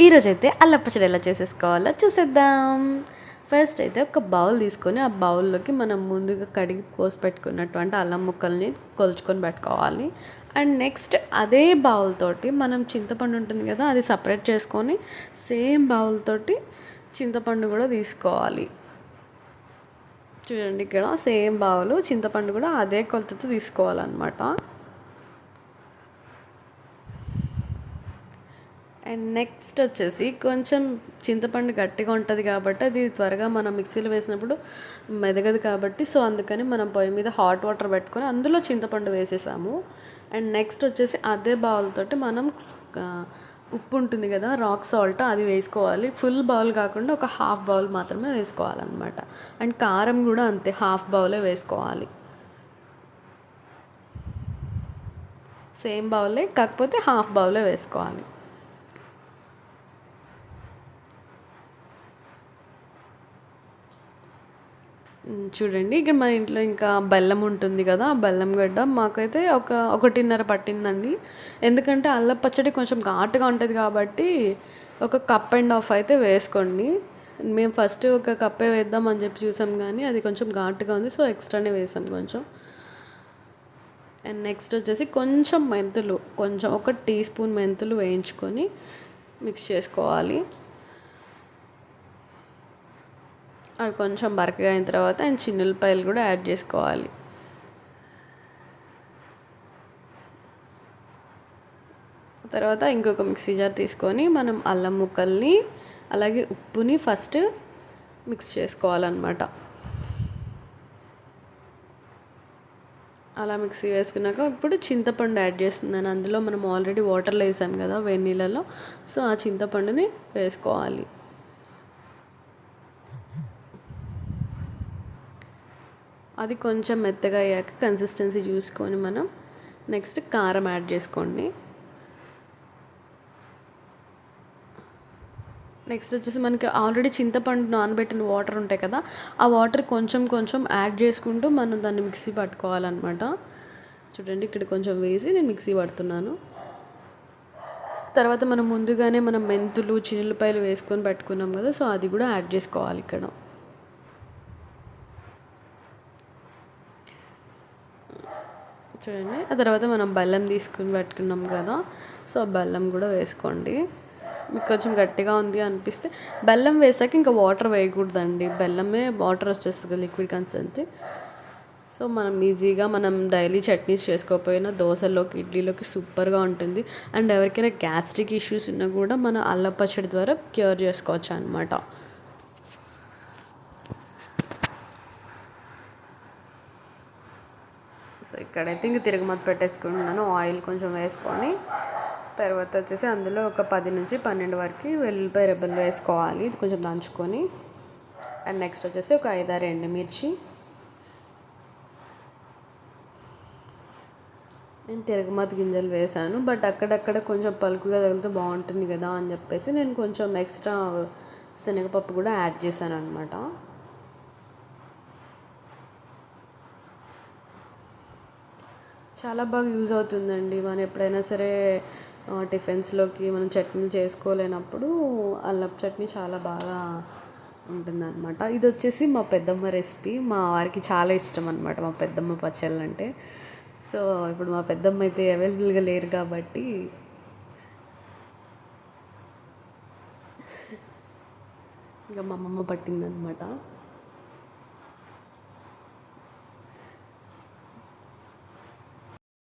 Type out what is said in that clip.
ఈరోజైతే అల్లం పచ్చడి ఎలా చేసేసుకోవాలో చూసేద్దాం. ఫస్ట్ అయితే ఒక బౌల్ తీసుకొని ఆ బౌల్లోకి మనం ముందుగా కడిగి కోసి పెట్టుకున్నటువంటి అల్లం ముక్కల్ని కొలుచుకొని పెట్టుకోవాలి. అండ్ నెక్స్ట్ అదే బౌల్ తోటి మనం చింతపండు ఉంటుంది కదా అది సపరేట్ చేసుకొని సేమ్ బౌల్ తోటి చింతపండు కూడా తీసుకోవాలి. చూడండి ఇక్కడ సేమ్ బౌలు చింతపండు కూడా అదే కొలతతో తీసుకోవాలన్నమాట. అండ్ నెక్స్ట్ వచ్చేసి కొంచెం చింతపండు గట్టిగా ఉంటుంది కాబట్టి అది త్వరగా మనం మిక్సీలో వేసినప్పుడు మెదగదు కాబట్టి సో అందుకని మనం పొయ్యి మీద హాట్ వాటర్ పెట్టుకొని అందులో చింతపండు వేసేసాము. అండ్ నెక్స్ట్ వచ్చేసి అదే బౌల్తోటి మనం ఉప్పు ఉంటుంది కదా రాక్ సాల్ట్ అది వేసుకోవాలి. ఫుల్ బౌల్ కాకుండా ఒక హాఫ్ బౌల్ మాత్రమే వేసుకోవాలన్నమాట. అండ్ కారం కూడా అంతే హాఫ్ బౌలే వేసుకోవాలి. సేమ్ బౌలే కాకపోతే హాఫ్ బౌలే వేసుకోవాలి. చూడండి. ఇక్కడ మా ఇంట్లో ఇంకా బెల్లం ఉంటుంది కదా ఆ బెల్లం గడ్డ. మాకైతే ఒక ఒకటిన్నర పట్టిందండి. ఎందుకంటే అల్లం పచ్చడి కొంచెం ఘాటుగా ఉంటుంది కాబట్టి ఒక కప్ అండ్ హాఫ్ అయితే వేసుకోండి. మేము ఫస్ట్ ఒక కప్పే వేద్దాం అని చెప్పి చూసాం కానీ అది కొంచెం ఘాటుగా ఉంది సో ఎక్స్ట్రానే వేసాం కొంచెం. అండ్ నెక్స్ట్ వచ్చేసి కొంచెం మెంతులు కొంచెం ఒక టీ స్పూన్ మెంతులు వేయించుకొని మిక్స్ చేసుకోవాలి. అవి కొంచెం బరకగా అయిన తర్వాత అండ్ చిన్నులపాయలు కూడా యాడ్ చేసుకోవాలి. తర్వాత ఇంకొక మిక్సీ జార్ తీసుకొని మనం అల్లం ముక్కల్ని అలాగే ఉప్పుని ఫస్ట్ మిక్స్ చేసుకోవాలన్నమాట. అలా మిక్సీ వేసుకున్నాక ఇప్పుడు చింతపండు యాడ్ చేస్తున్నాను. అందులో మనం ఆల్రెడీ వాటర్లో వేసాం కదా వెన్నీళ్ళలో సో ఆ చింతపండుని వేసుకోవాలి. అది కొంచెం మెత్తగా అయ్యాక కన్సిస్టెన్సీ చూసుకొని మనం నెక్స్ట్ కారం యాడ్ చేసుకోండి. నెక్స్ట్ వచ్చేసి మనకి ఆల్రెడీ చింతపండు నానబెట్టిన వాటర్ ఉంటాయి కదా ఆ వాటర్ కొంచెం కొంచెం యాడ్ చేసుకుంటూ మనం దాన్ని మిక్సీ పట్టుకోవాలన్నమాట. చూడండి ఇక్కడ కొంచెం వేసి నేను మిక్సీ పడుతున్నాను. తర్వాత మనం ముందుగానే మనం మెంతులు చిన్నులపాయలు వేసుకొని పెట్టుకున్నాం కదా సో అది కూడా యాడ్ చేసుకోవాలి ఇక్కడ. చూడండి. ఆ తర్వాత మనం బెల్లం తీసుకుని పెట్టుకున్నాం కదా సో బెల్లం కూడా వేసుకోండి. మీకు కొంచెం గట్టిగా ఉంది అనిపిస్తే బెల్లం వేసాక ఇంకా వాటర్ వేయకూడదండి. బెల్లమే వాటర్ వచ్చేస్తుంది లిక్విడ్ కన్సిస్టెన్సీ సో మనం ఈజీగా మనం డైలీ చట్నీస్ చేసుకోకపోయినా దోశలోకి ఇడ్లీలోకి సూపర్గా ఉంటుంది. అండ్ ఎవరికైనా గ్యాస్ట్రిక్ ఇష్యూస్ ఉన్నా కూడా మనం అల్లపచ్చడి ద్వారా క్యూర్ చేసుకోవచ్చు అనమాట సో ఇక్కడైతే ఇంక తిరగమత పెట్టేసుకుంటున్నాను. ఆయిల్ కొంచెం వేసుకొని తర్వాత వచ్చేసి అందులో ఒక పది నుంచి పన్నెండు వరకు వెల్లుల్లిపాయ రెబ్బలు వేసుకోవాలి. ఇది కొంచెం దంచుకొని. అండ్ నెక్స్ట్ వచ్చేసి ఒక ఐదారు ఎండుమిర్చి. నేను తిరగమత గింజలు వేసాను బట్ అక్కడక్కడ కొంచెం పలుకుగా తగిలితే బాగుంటుంది కదా అని చెప్పేసి నేను కొంచెం ఎక్స్ట్రా శనగపప్పు కూడా యాడ్ చేశాను అనమాట చాలా బాగా యూజ్ అవుతుందండి. మనం ఎప్పుడైనా సరే టిఫిన్స్లోకి మనం చట్నీ చేసుకోలేనప్పుడు అల్లపు చట్నీ చాలా బాగా ఉంటుందన్నమాట. ఇది వచ్చేసి మా పెద్దమ్మ రెసిపీ. మా వారికి చాలా ఇష్టం అనమాట మా పెద్దమ్మ పచ్చళ్ళు అంటే సో ఇప్పుడు మా పెద్దమ్మ అయితే అవైలబుల్గా లేరు కాబట్టి ఇంకా మా అమ్మమ్మ పట్టిందనమాట